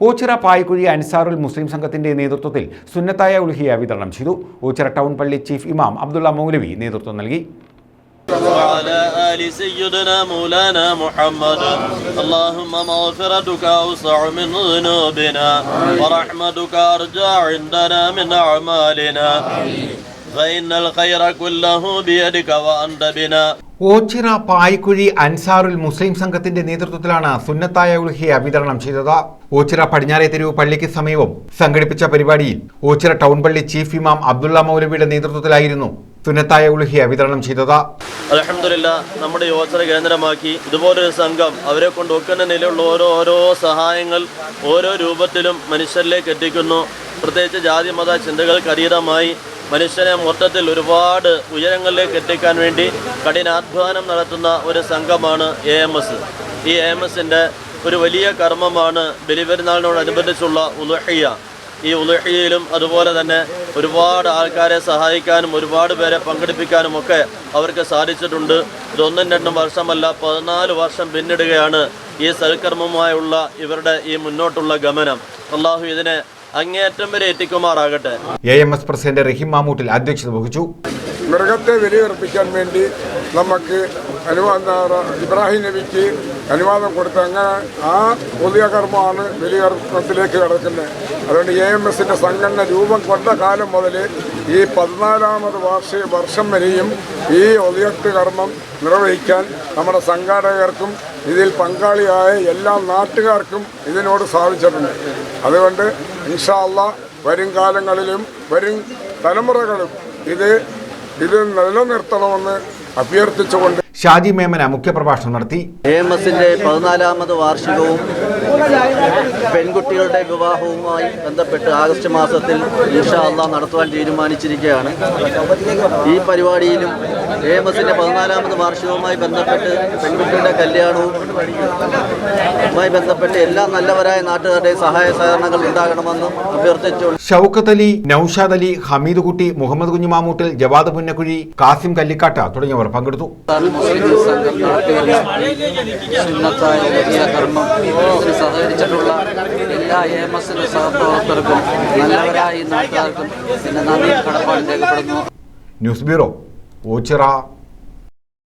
ഓച്ചിറ പായ്ക്കുഴി അൻസാറുൽ മുസ്ലിം സംഘത്തിന്റെ നേതൃത്വത്തിൽ സുന്നത്തായ ഉൽഹിയ വിതരണം ചെയ്തു ഓച്ചിറ ടൗൺ പള്ളി ചീഫ് ഇമാം അബ്ദുള്ള മൗലവി നേതൃത്വം നൽകി وعلى آل سيدنا مولانا محمد اللهم مغفرتك أوسع من ذنوبنا ورحمتك أرجى عندنا من أعمالنا فإن الخير كله بيدك وأنت بنا ഓച്ചിറ പായ്ക്കുഴി അൻസാറുൽ മുസ്ലിം സംഘത്തിന്റെ നേതൃത്വത്തിലാണ് സുന്നത്തായ ഉൽഹിയ വിതരണം ചെയ്തത്. ഓച്ചിറ പടിഞ്ഞാറേ തെരുവ് പള്ളിക്ക് സമീപം സംഘടിപ്പിച്ച പരിപാടിയിൽ ഓച്ചിറ ടൗൺ പള്ളി ചീഫ് ഇമാം അബ്ദുള്ള മൗലവിയുടെ നേതൃത്വത്തിലായിരുന്നു സുന്നത്തായ ഉൽഹിയ വിതരണം ചെയ്തത്. അലഹമില്ല നമ്മുടെ യോജന കേന്ദ്രമാക്കി ഇതുപോലൊരു സംഘം അവരെ കൊണ്ട് ഒക്കുന്ന നിലയുള്ള ഓരോ ഓരോ സഹായങ്ങൾ ഓരോ രൂപത്തിലും മനുഷ്യരിലേക്ക് എത്തിക്കുന്നു. പ്രത്യേകിച്ച് ജാതി മത ചിന്തകൾക്ക് അതീതമായി മനുഷ്യനെ മൊത്തത്തിൽ ഒരുപാട് ഉയരങ്ങളിലേക്ക് എത്തിക്കാൻ വേണ്ടി കഠിനാധ്വാനം നടത്തുന്ന ഒരു സംഘമാണ് എ എം എസ് ഈ എ എം എസിന്റെ ഒരു വലിയ കർമ്മമാണ് ബലിപെരുന്നാളിനോടനുബന്ധിച്ചുള്ള ഉലുഹയ്യ ഈ ഉലഹയ്യയിലും അതുപോലെ തന്നെ ഒരുപാട് ആൾക്കാരെ സഹായിക്കാനും ഒരുപാട് പേരെ പങ്കെടുപ്പിക്കാനും ഒക്കെ അവർക്ക് സാധിച്ചിട്ടുണ്ട്. ഇതൊന്നും രണ്ടും വർഷമല്ല പതിനാല് വർഷം പിന്നിടുകയാണ് ഈ സൽക്കർമ്മമായുള്ള ഇവരുടെ ഈ മുന്നോട്ടുള്ള ഗമനം. അള്ളാഹു ഇതിനെ അങ്ങേയറ്റം വരെ എത്തിക്കുമാറാകട്ടെ. A M S president Rahim Mamoottil അധ്യക്ഷത വഹിച്ചു. മൃഗത്തെ വിലയുറപ്പിക്കാൻ വേണ്ടി നമുക്ക് അനുവാദം ഇബ്രാഹിം നബിക്ക് അനുവാദം കൊടുത്ത് അങ്ങനെ ആ പുതിയ കർമ്മമാണ് ബലികർമ്മത്തിലേക്ക് കിടക്കുന്നത്. അതുകൊണ്ട് എ എം എസിന്റെ സംഘടന രൂപം കൊണ്ട കാലം മുതൽ ഈ പതിനാലാമത് വാർഷിക വർഷം വരെയും ഈ ഒതിയത്ത് കർമ്മം നിർവഹിക്കാൻ നമ്മുടെ സംഘാടകർക്കും ഇതിൽ പങ്കാളിയായ എല്ലാ നാട്ടുകാർക്കും ഇതിനോട് സാധിച്ചിട്ടുണ്ട്. അതുകൊണ്ട് ഇൻഷാല്ല വരും കാലങ്ങളിലും വരും തലമുറകളും ഇത് ഇത് നിലനിർത്തണമെന്ന് അഭ്യർത്ഥിച്ചുകൊണ്ട് ഷാജി മേമന മുഖ്യപ്രഭാഷണം നടത്തി. എ എം എസിന്റെ പതിനാലാമത് വാർഷികവും പെൺകുട്ടികളുടെ വിവാഹവുമായി ബന്ധപ്പെട്ട് ആഗസ്റ്റ് മാസത്തിൽ ഇൻഷാ അള്ളാ നടത്തുവാൻ തീരുമാനിച്ചിരിക്കുകയാണ്. ഈ പരിപാടിയിലും എ എം എസിന്റെ പതിനാലാമത് വാർഷികവുമായി ബന്ധപ്പെട്ട് പെൺകുട്ടികളുടെ കല്യാണവും മായി ബന്ധപ്പെട്ട് എല്ലാ നല്ലവരായ നാട്ടുകാരുടെ സഹായ സഹകരണങ്ങൾ ഉണ്ടാകണമെന്നും അഭ്യർത്ഥിച്ചു ഷൗക്കത്ത് അലി നൌഷാദ് അലി ഹമീദ് കുട്ടി മുഹമ്മദ് കുഞ്ഞുമാമൂട്ടിൽ ജവാദ് പുന്നക്കുഴി കാസിം കല്ലിക്കാട്ട തുടങ്ങിയവർ പങ്കെടുത്തു. സുന്നത്തായ വലിയ കർമ്മം ഇതിന് സഹകരിച്ചിട്ടുള്ള എല്ലാ എ എം എസിന്റെ സഹപ്രവർത്തകർക്കും നല്ലവരായി നാട്ടുകാർക്കും എന്റെ നന്ദി കടപ്പാട് രേഖപ്പെടുന്നു. News bureau Ochira